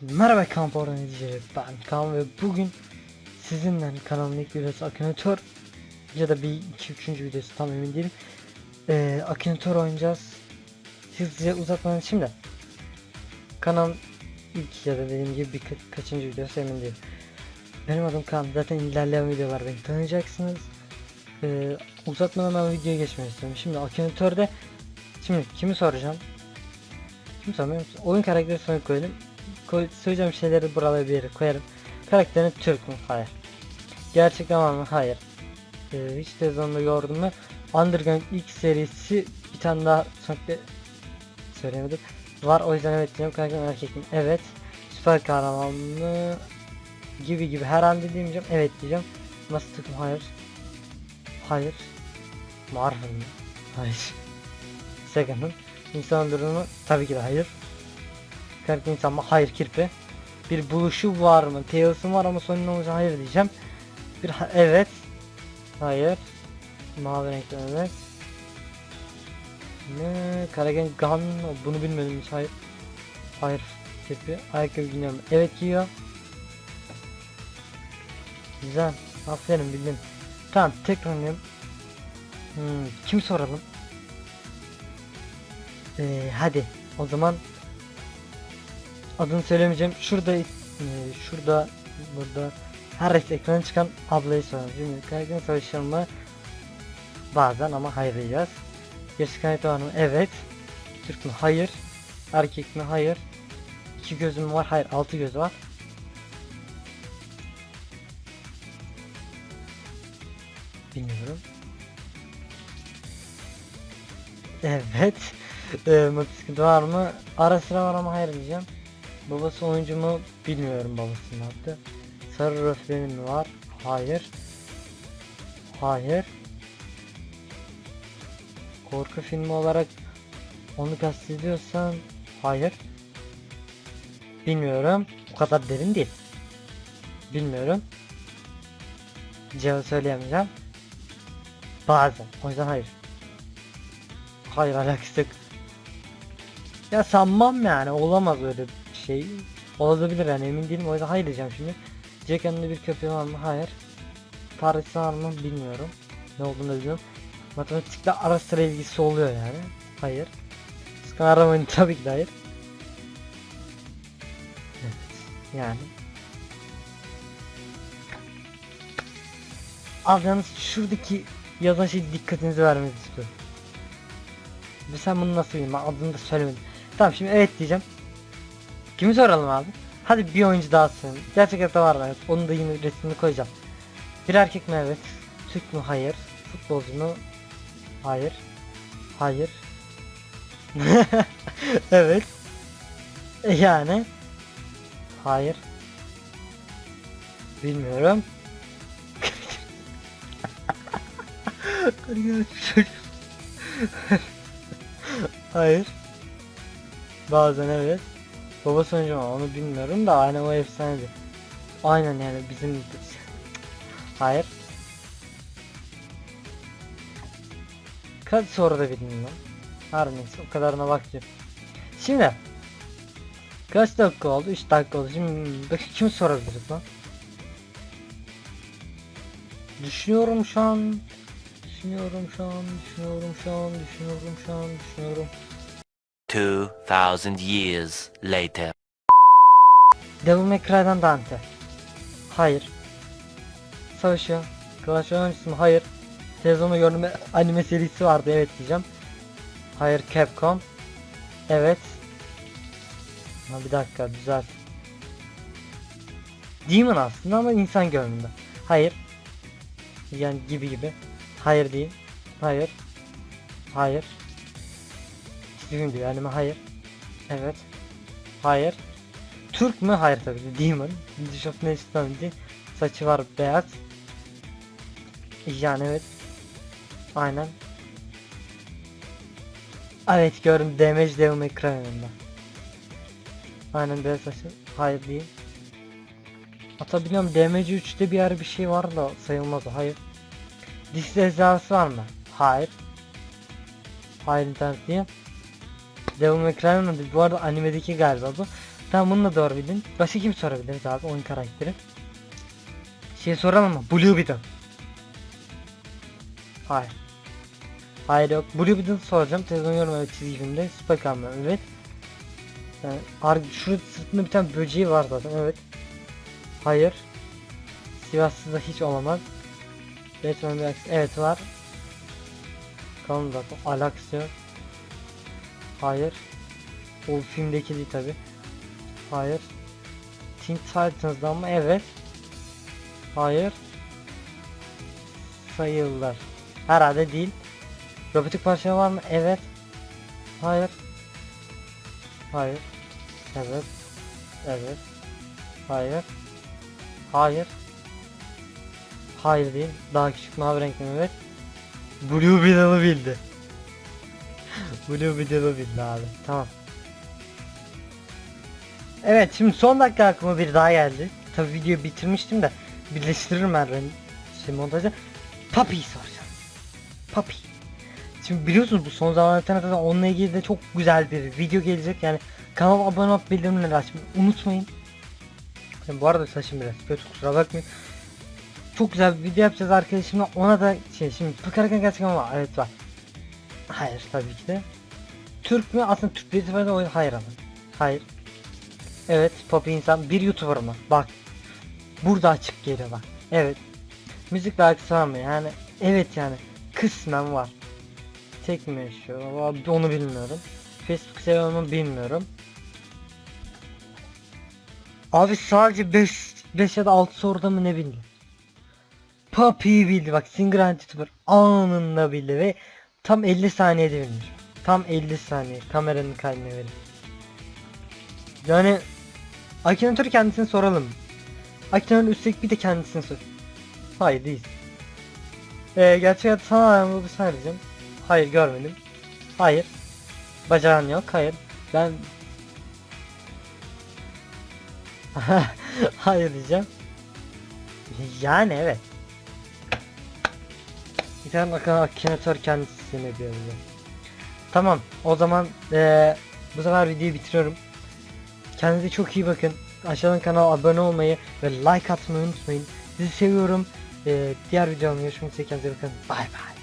Merhaba kamp organizatörü ben Kaan ve bugün sizinle kanalımın ilk videosu Akinator ya da bir iki üçüncü videosu tam emin değilim. Ee, Akinator oynayacağız. Hızlıca uzatmadan şimdi. Kanal ilk ya da dediğim gibi bir ka- kaçıncı videosu emin değilim. Benim adım Kaan. Zaten ilerleyen videolar beni tanıyacaksınız. Ee, uzatmadan ben videoya geçmek istiyorum. Şimdi Akinator'da şimdi kimi soracağım? Kim sormuyorum oyun karakteri sonra koyalım koy, söyleyeceğim şeyleri buralara bir yere koyarım. Karakterin Türk mü? Hayır. Gerçekten var mı? Hayır. Ee, hiç televizyonda gördüm mü? Underground ilk serisi bir tane daha sonraki söyleyemedim. Var o yüzden evet diyeceğim. Karakter erkek mi? Evet. Süper kahraman mı? Gibi gibi her an diyeceğim. Evet diyeceğim. Nasıl takım? Hayır. Hayır. Marvel mı? Hayır. Second'ın. İnsan durumu tabii ki de hayır. Karakter insan mı? Hayır kirpi. Bir buluşu var mı? Teosu var ama sonunda olacak hayır diyeceğim. Bir ha- evet. Hayır. Mavi renkli evet. Ne? Karagen Gun bunu bilmedim hiç hayır. Hayır kirpi. Ayakkabı giyiyorum. Evet giyiyor. Güzel. Aferin bildin. Tamam tekrar oynayalım. Hmm, kim soralım? Ee, hadi o zaman adını söylemeyeceğim. Şurada e, şurada burada her ekrana çıkan ablayı. Şimdi karakter savaşalım mı? Bazen ama hayır. Gerçek karakter var mı? Evet. Türk mü? Hayır. Erkek mi? Hayır. İki gözüm var? Hayır. Altı göz var. Bilmiyorum. Evet. Eee motosiklet var mı? Ara sıra var ama hayır diyeceğim. Babası oyuncu mu? Bilmiyorum babası ne yaptı. Sarı röflenin mi var? Hayır. Hayır. Korku filmi olarak onu kastediyorsan hayır. Bilmiyorum. O kadar derin değil. Bilmiyorum. Cevabı söyleyemeyeceğim. Bazen. O yüzden hayır. Hayır alakası yok. Ya sanmam yani olamaz öyle şey. Olabilir yani emin değilim o yüzden hayır diyeceğim şimdi. Jack bir köpeği var mı? Hayır. Paris var mı? Bilmiyorum. Ne olduğunu bilmiyorum. Matematikle ara sıra ilgisi oluyor yani. Hayır. Sıkan aramayın tabii ki de hayır. Evet. Yani. Abi yalnız şuradaki yazan şey dikkatinizi vermenizi istiyorum. Ve sen bunu nasıl bileyim? Ben adını da söylemedim. Tamam şimdi evet diyeceğim. Kimi soralım abi? Hadi bir oyuncu daha soralım. Gerçekten var evet. Onun da yine resmini koyacağım. Bir erkek mi evet? Türk mü? Hayır. Futbolcu mu? Hayır. Hayır. evet. Yani. Hayır. Bilmiyorum. Hayır. Bazen evet. Babası ama onu bilmiyorum da aynen o efsanedir. Aynen yani bizim Hayır. Kaç soru da bilmiyorum. Her neyse o kadarına bakacağım. Şimdi Kaç dakika oldu? 3 dakika oldu. Şimdi bakın kim sorabiliriz lan? Düşünüyorum şu an. Düşünüyorum şu an. Düşünüyorum şu an. Düşünüyorum şu an. Düşünüyorum. 2000 years later. Devil May Cry'dan Dante. Hayır. Savaşıyor. Clash Royale mu? Hayır. Televizyonda gördüğüm anime serisi vardı. Evet diyeceğim. Hayır Capcom. Evet. Ha bir dakika düzelt. Demon aslında ama insan görünümünde. Hayır. Yani gibi gibi. Hayır değil. Hayır. Hayır. Çizim diyor anime hayır. Evet. Hayır. Türk mü? Hayır tabii ki. Demon. Dish of Nationality. Saçı var beyaz. Yani evet. Aynen. Evet gördüm. Damage Devil May Cry oyununda. Aynen beyaz saçı. Hayır değil. Hatta biliyorum Damage 3'te bir ara bir şey var da sayılmaz. Hayır. Disk ejderhası var mı? Hayır. Hayır internet değil. Devil May Cry oynadı. Bu arada animedeki galiba bu. Tamam bunu da doğru bildin. Başka kim sorabiliriz abi oyun karakteri? Şey soralım mı? Blue Beetle. Hayır. Hayır yok. Blue Beetle soracağım. Televizyon yorum evet çizgi filmde. Süper evet. Yani, şurada sırtında bir tane böceği var zaten evet. Hayır. Sivas'ta hiç olamaz. Batman evet var. Kalın zaten alakası yok. Hayır. O filmdeki değil tabi. Hayır. Teen Titans'da mı? Evet. Hayır. Sayılır. Herhalde değil. Robotik parça var mı? Evet. Hayır. Hayır. Evet. Evet. Hayır. Hayır. Hayır değil. Daha küçük mavi renkli evet. Blue Beetle'ı bildi. Blue Beetle'ı bildi abi. Tamam. Evet şimdi son dakika aklıma bir daha geldi. Tabi videoyu bitirmiştim de birleştiririm ren- şey montajda. Papi'yi soracağım. Papi. Şimdi biliyorsunuz bu son zamanlarda zaten onunla ilgili de çok güzel bir video gelecek. Yani kanala abone olup bildirimleri açmayı unutmayın. Yani bu arada saçım biraz kötü kusura bakmayın. Çok güzel bir video yapacağız arkadaşımla. Ona da şey şimdi Pıkarken gerçekten var. Evet var. Hayır tabii ki de. Türk mü? Aslında Türk bir sefer de oyun hayır ama. Hayır. Evet pop insan bir youtuber mı? Bak. Burada açık geliyor bak. Evet. Müzik alakası var mı? Yani evet yani kısmen var. Tek mi yaşıyor? Onu bilmiyorum. Facebook seviyor mu bilmiyorum. Abi sadece 5 5 ya da 6 soruda mı ne bildi? Papi bildi bak Singer YouTuber anında bildi ve tam 50 saniyede bilmiş. Tam 50 saniye kameranın kaydını verin. Yani Akinator kendisini soralım. Akinator'un üstelik bir de kendisini sor. Hayır değil. Ee, gerçek adı sana ayağımı bir saracağım. Hayır görmedim. Hayır. Bacağın yok. Hayır. Ben Hayır diyeceğim. Yani evet. Bir tane bakalım Akinator kendisini bize. Tamam o zaman eee, bu sefer videoyu bitiriyorum. Kendinize çok iyi bakın. Aşağıdan kanala abone olmayı ve like atmayı unutmayın. Sizi seviyorum. Eee, diğer videomda görüşmek üzere kendinize bakın. Bay bay.